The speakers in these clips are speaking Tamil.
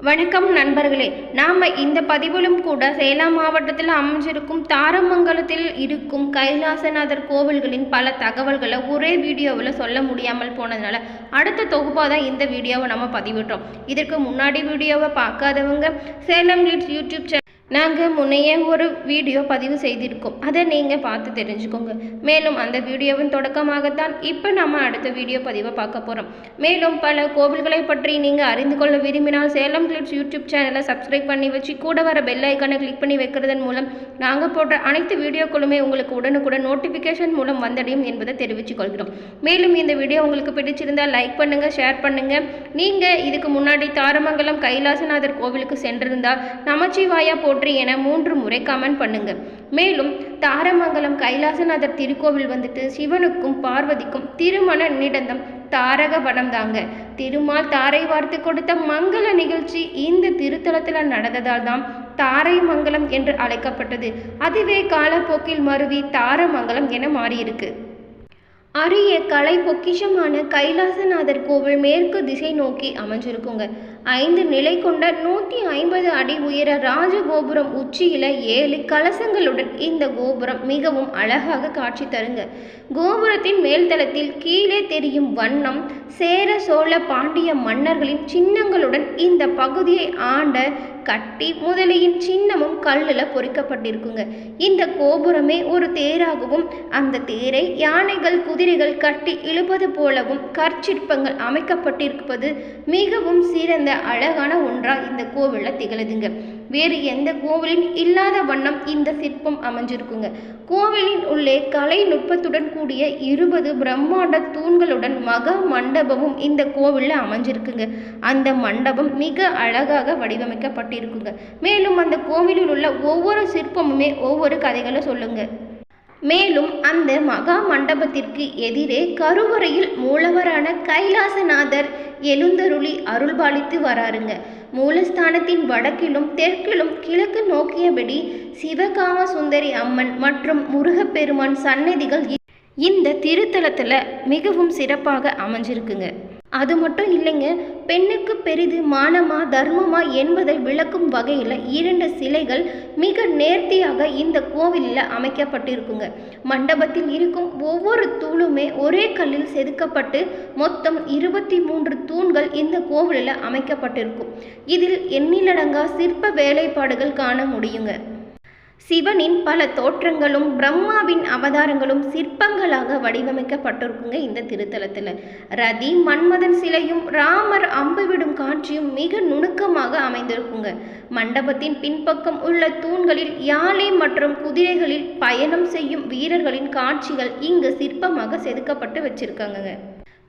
வணக்கம் நண்பர்களே நாம் இந்த பதிவிலும் கூட சேலம் மாவட்டத்தில் அமைஞ்சிருக்கும் தாரமங்கலத்தில் இருக்கும் கைலாசநாதர் கோவில்களின் பல தகவல்களை ஒரே வீடியோவில் சொல்ல முடியாமல் போனதுனால அடுத்த தொகுப்பாக தான் இந்த வீடியோவை நம்ம பதிவிட்டோம் இதற்கு முன்னாடி வீடியோவை பார்க்காதவங்க சேலம் லிட்ஸ் யூடியூப் சேனல் நாங்கள் முன்னையே ஒரு வீடியோ பதிவு செய்திருக்கோம். அதை நீங்கள் பார்த்து தெரிஞ்சுக்கோங்க. மேலும் அந்த வீடியோவின் தொடக்கமாகத்தான் இப்போ நம்ம அடுத்த வீடியோ பதிவை பார்க்க போகிறோம் மேலும் பல கோவில்களை பற்றி நீங்கள் அறிந்து கொள்ள விரும்பினால் சேலம் கிளிப்ஸ் யூடியூப் சேனலை சப்ஸ்கிரைப் பண்ணி வச்சு கூட வர பெல் ஐக்கானை கிளிக் பண்ணி வைக்கிறதன் மூலம் நாங்கள் போடுற அனைத்து வீடியோக்களுமே உங்களுக்கு உடனுக்குடன் நோட்டிஃபிகேஷன் மூலம் வந்தடையும் என்பதை தெரிவித்துக் கொள்கிறோம். மேலும் இந்த வீடியோ உங்களுக்கு பிடிச்சிருந்தால் லைக் பண்ணுங்கள் ஷேர் பண்ணுங்கள் நீங்கள் இதுக்கு முன்னாடி தாரமங்கலம் கைலாசநாதர் கோவிலுக்கு சென்றிருந்தால் நமச்சிவாயா போற்றி என மூன்று முறை கமெண்ட் பண்ணுங்க. மேலும் தாரமங்கலம் கைலாசநாதர் திருக்கோவில் வந்துட்டு சிவனுக்கும் பார்வதிக்கும் திருமண நிடந்தம் தாரக வனம் தாங்க. திருமால் தாரை வார்த்து கொடுத்த மங்கள நிகழ்ச்சி இந்த திருத்தலத்தில் நடந்ததால் தான் தாரை மங்கலம் என்று அழைக்கப்பட்டது. அதுவே காலப்போக்கில் மருவி தாரமங்கலம் என மாறியிருக்கு. அரிய கலை பொக்கிஷமான கைலாசநாதர் கோவில் மேற்கு திசை நோக்கி அமைஞ்சிருக்குங்க. ஐந்து நிலை கொண்ட நூற்றி ஐம்பது அடி உயர ராஜகோபுரம் உச்சியில் ஏழு கலசங்களுடன் இந்த கோபுரம் மிகவும் அழகாக காட்சி தருங்க. கோபுரத்தின் மேல்தளத்தில் கீழே தெரியும் வண்ணம் சேர சோழ பாண்டிய மன்னர்களின் சின்னங்களுடன் இந்த பகுதியை ஆண்ட கட்டி முதலியின் சின்னமும் கல்லில் பொறிக்கப்பட்டிருக்குங்க. இந்த கோபுரமே ஒரு தேராகவும் அந்த தேரை யானைகள் குதிரைகள் கட்டி இழுப்பது போலவும் கற்சிற்பங்கள் அமைக்கப்பட்டிருப்பது மிகவும் சிறந்த அழகான ஒன்றாக இந்த கோவிலில் திகழுதுங்க. வேறு எந்த கோவிலின் இல்லாத வண்ணம் இந்த சிற்பம் அமைஞ்சிருக்குங்க. கோவிலின் உள்ளே கலை நுட்பத்துடன் கூடிய இருபது பிரம்மாண்ட தூண்களுடன் மகா மண்டபமும் இந்த கோவிலில் அமைஞ்சிருக்குங்க. அந்த மண்டபம் மிக அழகாக வடிவமைக்கப்பட்டிருக்குங்க. மேலும் அந்த கோவிலில் உள்ள ஒவ்வொரு சிற்பமுமே ஒவ்வொரு கதைகளை சொல்லுங்கள் மேலும் அந்த மகா மண்டபத்திற்கு எதிரே கருவறையில் மூலவரான கைலாசநாதர் எழுந்தருளி அருள்பாலித்து வராருங்க. மூலஸ்தானத்தின் வடக்கிலும் தெற்கிலும் கிழக்கு நோக்கியபடி சிவகாம சுந்தரி அம்மன் மற்றும் முருகப்பெருமான் சன்னதிகள் இ- இந்த திருத்தலத்தில் மிகவும் சிறப்பாக அமைஞ்சிருக்குங்க. அது மட்டும் இல்லைங்க பெண்ணுக்கு பெரிது மானமா தர்மமா என்பதை விளக்கும் வகையில் இரண்டு சிலைகள் மிக நேர்த்தியாக இந்த கோவிலில் அமைக்கப்பட்டிருக்குங்க. மண்டபத்தில் இருக்கும் ஒவ்வொரு தூணுமே ஒரே கல்லில் செதுக்கப்பட்டு மொத்தம் இருபத்தி மூன்று தூண்கள் இந்த கோவிலில் அமைக்கப்பட்டிருக்கும். இதில் எண்ணிலடங்கா சிற்ப வேலைப்பாடுகள் காண முடியுங்க. சிவனின் பல தோற்றங்களும் பிரம்மாவின் அவதாரங்களும் சிற்பங்களாக வடிவமைக்கப்பட்டிருக்குங்க இந்த திருத்தலத்தில். ரதி மன்மதன் சிலையும் ராமர் அம்பு விடும் காட்சியும் மிக நுணுக்கமாக அமைந்திருக்குங்க. மண்டபத்தின் பின்பக்கம் உள்ள தூண்களில் யாழை மற்றும் குதிரைகளில் பயணம் செய்யும் வீரர்களின் காட்சிகள் இங்கு சிற்பமாக செதுக்கப்பட்டு வச்சிருக்காங்க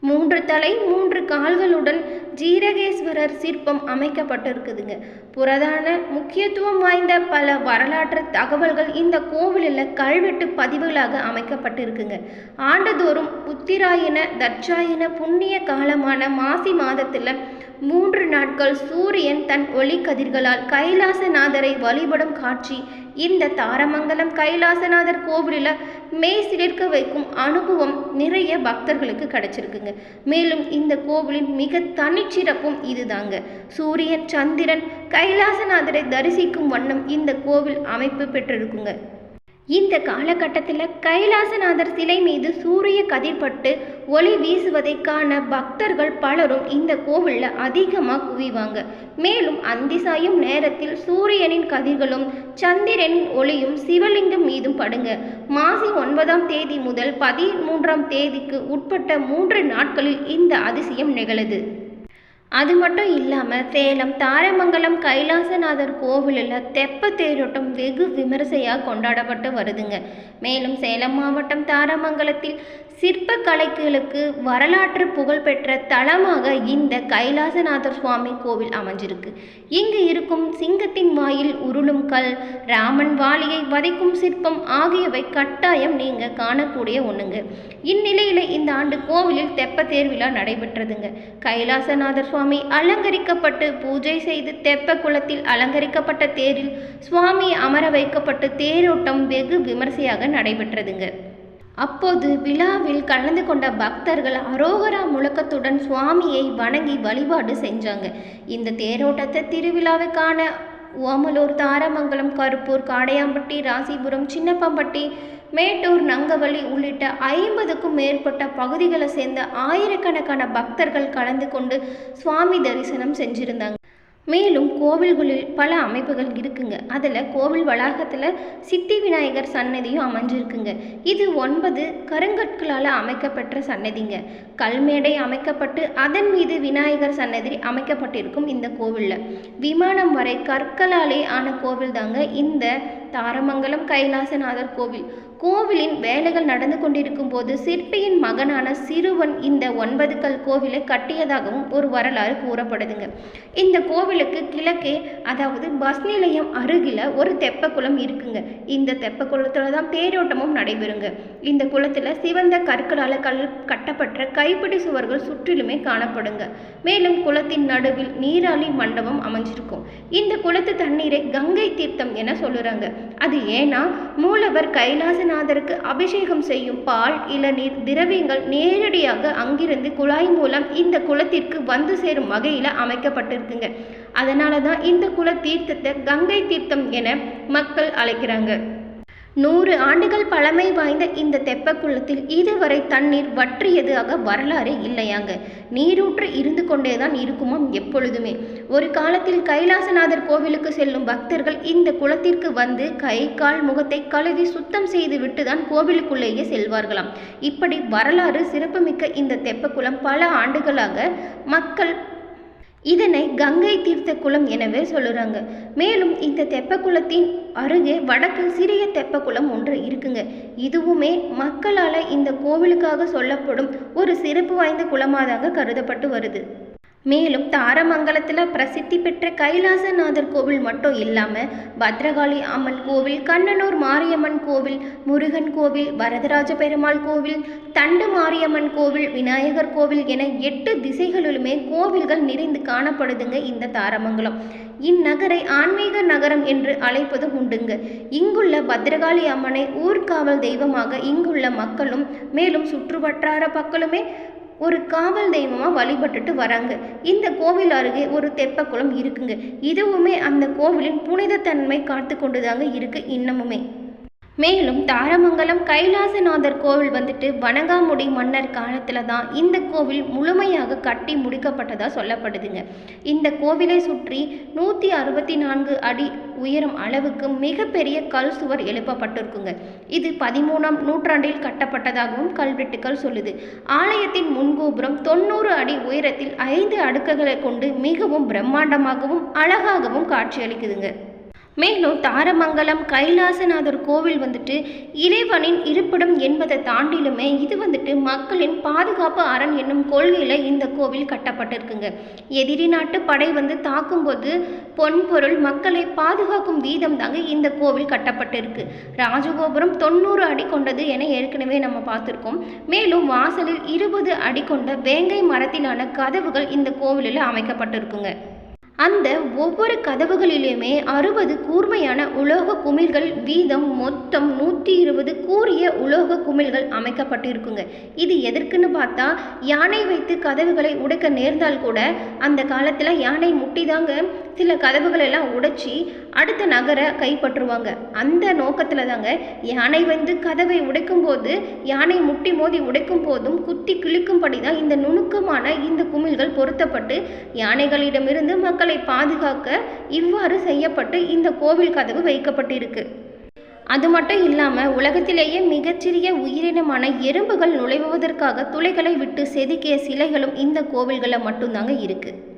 மூன்று தலை மூன்று கால்களுடன் ஜீரகேஸ்வரர் சிற்பம் அமைக்கப்பட்டிருக்குதுங்க. புரதான முக்கியத்துவம் வாய்ந்த பல வரலாற்று தகவல்கள் இந்த கோவிலில் கல்வெட்டு பதிவுகளாக அமைக்கப்பட்டிருக்குங்க. ஆண்டுதோறும் உத்திராயண தட்சாயன புண்ணிய காலமான மாசி மாதத்தில் மூன்று நாட்கள் சூரியன் தன் ஒளி கதிர்களால் கைலாசநாதரை வழிபடும் காட்சி இந்த தாரமங்கலம் கைலாசநாதர் கோவிலில் மெய் சிலிர்க்க வைக்கும் அனுபவம் நிறைய பக்தர்களுக்கு கிடைச்சிருக்குங்க. மேலும் இந்த கோவிலின் மிக தனிச்சிறப்பும் இதுதாங்க. சூரியன் சந்திரன் கைலாசநாதரை தரிசிக்கும் வண்ணம் இந்த கோவில் அமைப்பு பெற்றிருக்குங்க. இந்த காலகட்டத்தில் கைலாசநாதர் சிலை மீது சூரிய கதிர்பட்டு ஒளி வீசுவதை காண பக்தர்கள் பலரும் இந்த கோவிலில் அதிகமாக குவிவாங்க. மேலும் அந்தி சாயும் நேரத்தில் சூரியனின் கதிர்களும் சந்திரனின் ஒளியும் சிவலிங்கம் மீதும் படுங்க. மாசி ஒன்பதாம் தேதி முதல் பதிமூன்றாம் தேதிக்கு உட்பட்ட மூன்று நாட்களில் இந்த அதிசயம் நிகழுது. அது மட்டும் இல்லாமல் சேலம் தாரமங்கலம் கைலாசநாதர் கோவிலில் தெப்ப தேரோட்டம் வெகு விமரிசையாக கொண்டாடப்பட்டு வருதுங்க. மேலும் சேலம் மாவட்டம் தாரமங்கலத்தில் சிற்ப கலைகளுக்கு வரலாற்று புகழ்பெற்ற தலமாக இந்த கைலாசநாதர் சுவாமி கோவில் அமைஞ்சிருக்கு. இங்கு இருக்கும் சிங்கத்தின் வாயில் உருளும் கல் ராமன் வாலியை வதைக்கும் சிற்பம் ஆகியவை கட்டாயம் நீங்கள் காணக்கூடிய ஒன்றுங்க இந்நிலையில் இந்த ஆண்டு கோவிலில் தெப்ப தேர்விழா நடைபெற்றதுங்க. கைலாசநாதர் சுவாமி அலங்கரிக்கப்பட்டு பூஜை செய்து தெப்ப குளத்தில் அலங்கரிக்கப்பட்ட தேரில் சுவாமி அமர வைக்கப்பட்டு தேரோட்டம் வெகு விமர்சையாக நடைபெற்றதுங்க. அப்போது விழாவில் கலந்து கொண்ட பக்தர்கள் அரோகரா முழக்கத்துடன் சுவாமியை வணங்கி வழிபாடு செஞ்சாங்க. இந்த தேரோட்டத்தை திருவிழாவை காண ஓமலூர் தாரமங்கலம் கருப்பூர் காடையாம்பட்டி ராசிபுரம் சின்னப்பம்பட்டி மேட்டூர் நங்கவள்ளி உள்ளிட்ட ஐம்பதுக்கும் மேற்பட்ட பகுதிகளை சேர்ந்த ஆயிரக்கணக்கான பக்தர்கள் கலந்து கொண்டு சுவாமி தரிசனம் செஞ்சிருந்தாங்க. மேலும் கோவில்களில் பல அமைப்புகள் இருக்குங்க. அதில் கோவில் வளாகத்தில் சித்தி விநாயகர் சன்னதியும் அமைஞ்சிருக்குங்க. இது ஒன்பது கருங்கற்களால் அமைக்கப்பட்ட சன்னதிங்க. கல்மேடை அமைக்கப்பட்டு அதன் மீது விநாயகர் சன்னதி அமைக்கப்பட்டிருக்கும் இந்த கோவிலில். விமானம் வரை கற்களாலே ஆன கோவில் தாங்க இந்த தாரமங்கலம் கைலாசநாதர் கோவில். கோவிலின் வேலைகள் நடந்து கொண்டிருக்கும் போது சிற்பியின் மகனான சிறுவன் இந்த ஒன்பது கல் கோவிலை கட்டியதாகவும் ஒரு வரலாறு கூறப்படுதுங்க. இந்த கோவிலுக்கு கிழக்கே அதாவது பஸ் நிலையம் அருகில் ஒரு தெப்ப குளம் இருக்குங்க. இந்த தெப்ப குளத்தில் தான் தேரோட்டமும் நடைபெறுங்க. இந்த குளத்தில் சிவந்த கற்களால் கல் கட்டப்பட்ட கைப்பிடி சுவர்கள் சுற்றிலுமே காணப்படுங்க. மேலும் குளத்தின் நடுவில் நீராளி மண்டபம் அமைஞ்சிருக்கும். இந்த குளத்து தண்ணீரை கங்கை தீர்த்தம் என சொல்லுறாங்க. அது ஏன்னா மூலவர் கைலாசநாதருக்கு அபிஷேகம் செய்யும் பால் இளநீர் திரவியங்கள் நேரடியாக அங்கிருந்து குழாய் மூலம் இந்த குளத்திற்கு வந்து சேரும் வகையில் அமைக்கப்பட்டிருக்குங்க. அதனால தான் இந்த குல தீர்த்தத்தை கங்கை தீர்த்தம் என மக்கள் அழைக்கிறாங்க. நூறு ஆண்டுகள் பழமை வாய்ந்த இந்த தெப்பக்குளத்தில் இதுவரை தண்ணீர் வற்றியதாக வரலாறு இல்லையாங்க. நீரூற்று இருந்து கொண்டே தான் இருக்குமாம் எப்பொழுதுமே. ஒரு காலத்தில் கைலாசநாதர் கோவிலுக்கு செல்லும் பக்தர்கள் இந்த குளத்திற்கு வந்து கை கால் முகத்தை கழுவி சுத்தம் செய்து விட்டு தான் கோவிலுக்குள்ளேயே செல்வார்களாம். இப்படி வரலாறு சிறப்புமிக்க இந்த தெப்பக்குளம் பல ஆண்டுகளாக மக்கள் இதனை கங்கை தீர்த்த குளம் எனவே சொல்லுறாங்க. மேலும் இந்த தெப்பக்குளத்தின் அருகே வடக்கில் சிறிய தெப்பக்குளம் ஒன்று இருக்குங்க. இதுவுமே மக்களால் இந்த கோவிலுக்காக சொல்லப்படும் ஒரு சிறப்பு வாய்ந்த குளமாதாங்க கருதப்பட்டு வருது. மேலும் தாரமங்கலத்தில் பிரசித்தி பெற்ற கைலாசநாதர் கோவில் மட்டும் இல்லாமல் பத்ரகாளி அம்மன் கோவில் கண்ணனூர் மாரியம்மன் கோவில் முருகன் கோவில் வரதராஜ பெருமாள் கோவில் தண்டு மாரியம்மன் கோவில் விநாயகர் கோவில் என எட்டு திசைகளிலுமே கோவில்கள் நிறைந்து காணப்படுதுங்க இந்த தாரமங்கலம். இந்நகரை ஆன்மீக நகரம் என்று அழைப்பது உண்டுங்க. இங்குள்ள பத்ரகாளி அம்மனை ஊர்காவல் தெய்வமாக இங்குள்ள மக்களும் மேலும் சுற்றுவட்டார மக்களுமே ஒரு காவல் தெய்வமாக வழிபட்டுட்டு வராங்க. இந்த கோவில் அருகே ஒரு தெப்பக்குளம் இருக்குங்க. இதுவுமே அந்த கோவிலின் புனிதத்தன்மை காத்து கொண்டுதாங்க இருக்குது இன்னமுமே. மேலும் தாரமங்கலம் கைலாசநாதர் கோவில் வந்துட்டு வணங்காமுடி மன்னர் காலத்தில் தான் இந்த கோவில் முழுமையாக கட்டி முடிக்கப்பட்டதாக சொல்லப்படுதுங்க. இந்த கோவிலை சுற்றி நூற்றி அறுபத்தி நான்கு அடி உயரம் அளவுக்கு மிகப்பெரிய கல் சுவர் எழுப்பப்பட்டிருக்குங்க. இது பதிமூணாம் நூற்றாண்டில் கட்டப்பட்டதாகவும் கல்வெட்டுக்கள் சொல்லுது. ஆலயத்தின் முன்கோபுரம் தொண்ணூறு அடி உயரத்தில் ஐந்து அடுக்குகளை கொண்டு மிகவும் பிரம்மாண்டமாகவும் அழகாகவும் காட்சியளிக்குதுங்க. மேலும் தாரமங்கலம் கைலாசநாதர் கோவில் வந்துட்டு இறைவனின் இருப்பிடம் என்பதை தாண்டிலுமே இது வந்துட்டு மக்களின் பாதுகாப்பு அரண் என்னும் கொள்கையில் இந்த கோவில் கட்டப்பட்டிருக்குங்க. எதிரி நாட்டு படை வந்து தாக்கும்போது பொன்பொருள் மக்களை பாதுகாக்கும் வீதம் தாங்க இந்த கோவில் கட்டப்பட்டிருக்கு. ராஜகோபுரம் தொண்ணூறு அடி கொண்டது என ஏற்கனவே நம்ம பார்த்துருக்கோம். மேலும் வாசலில் இருபது அடி கொண்ட வேங்கை மரத்திலான கதவுகள் இந்த கோவிலில் அமைக்கப்பட்டிருக்குங்க. அந்த ஒவ்வொரு கதவுகளிலுமே அறுபது கூர்மையான உலோக குமிழ்கள் வீதம் மொத்தம் நூற்றி இருபது கூறிய உலோக குமிழ்கள் அமைக்கப்பட்டிருக்குங்க. இது எதற்குன்னு பார்த்தா யானை வைத்து கதவுகளை உடைக்க நேர்ந்தால் கூட அந்த காலத்தில் யானை முட்டிதாங்க சில கதவுகளை எல்லாம் உடைச்சி அடுத்த நகரை கைப்பற்றுவாங்க. அந்த நோக்கத்தில் தாங்க யானை வந்து கதவை உடைக்கும் போது யானை முட்டி மோதி உடைக்கும் போதும் குத்தி கிழிக்கும்படி தான் இந்த நுணுக்கமான இந்த குமிழ்கள் பொருத்தப்பட்டு யானைகளிடமிருந்து மக்கள் பாதுகாக்க இவ்வாறு செய்யப்பட்டு இந்த கோவில் கதவு வைக்கப்பட்டிருக்கு. அது மட்டும் இல்லாமல் உலகத்திலேயே மிகச்சிறிய உயிரினமான எறும்புகள் நுழைவதற்காக துளைகளை விட்டு செதுக்கிய சிலைகளும் இந்த கோவில்களில் மட்டும்தாங்க இருக்குது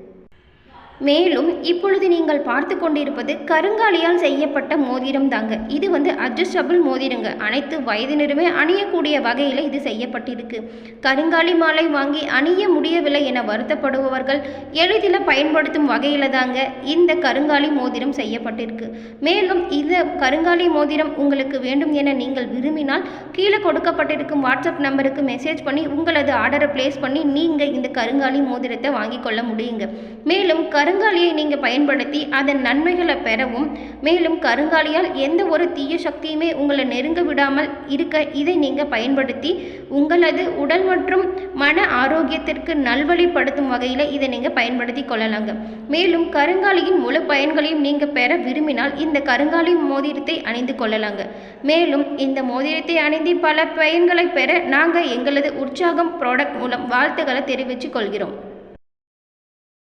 மேலும் இப்பொழுது நீங்கள் பார்த்து கொண்டிருப்பது கருங்காலியால் செய்யப்பட்ட மோதிரம் தாங்க. இது வந்து அட்ஜஸ்டபிள் மோதிரங்க. அனைத்து வயதினருமே அணியக்கூடிய வகையில் இது செய்யப்பட்டிருக்கு. கருங்காலி மாலை வாங்கி அணிய முடியவில்லை என வருத்தப்படுபவர்கள் எளிதில் பயன்படுத்தும் வகையில் தாங்க இந்த கருங்காலி மோதிரம் செய்யப்பட்டிருக்கு. மேலும் இந்த கருங்காலி மோதிரம் உங்களுக்கு வேண்டும் என நீங்கள் விரும்பினால் கீழே கொடுக்கப்பட்டிருக்கும் வாட்ஸ்அப் நம்பருக்கு மெசேஜ் பண்ணி உங்களது ஆர்டரை பிளேஸ் பண்ணி நீங்கள் இந்த கருங்காலி மோதிரத்தை வாங்கிக் கொள்ள முடியுங்க. மேலும் கரு கருங்காலியை நீங்கள் பயன்படுத்தி அதன் நன்மைகளை பெறவும் மேலும் கருங்காலியால் எந்த ஒரு தீய சக்தியுமே உங்களை நெருங்க விடாமல் இருக்க இதை நீங்கள் பயன்படுத்தி உங்களது உடல் மற்றும் மன ஆரோக்கியத்திற்கு நல்வழிப்படுத்தும் வகையில் இதை நீங்கள் பயன்படுத்தி கொள்ளலாங்க. மேலும் கருங்காலியின் முழு பயன்களையும் நீங்கள் பெற விரும்பினால் இந்த கருங்காலி மோதிரத்தை அணிந்து கொள்ளலாங்க. மேலும் இந்த மோதிரத்தை அணிந்து பல பயன்களை பெற நாங்கள் எங்களது உற்சாகம் ப்ராடக்ட் மூலம் வாழ்த்துக்களை தெரிவித்துக் கொள்கிறோம்.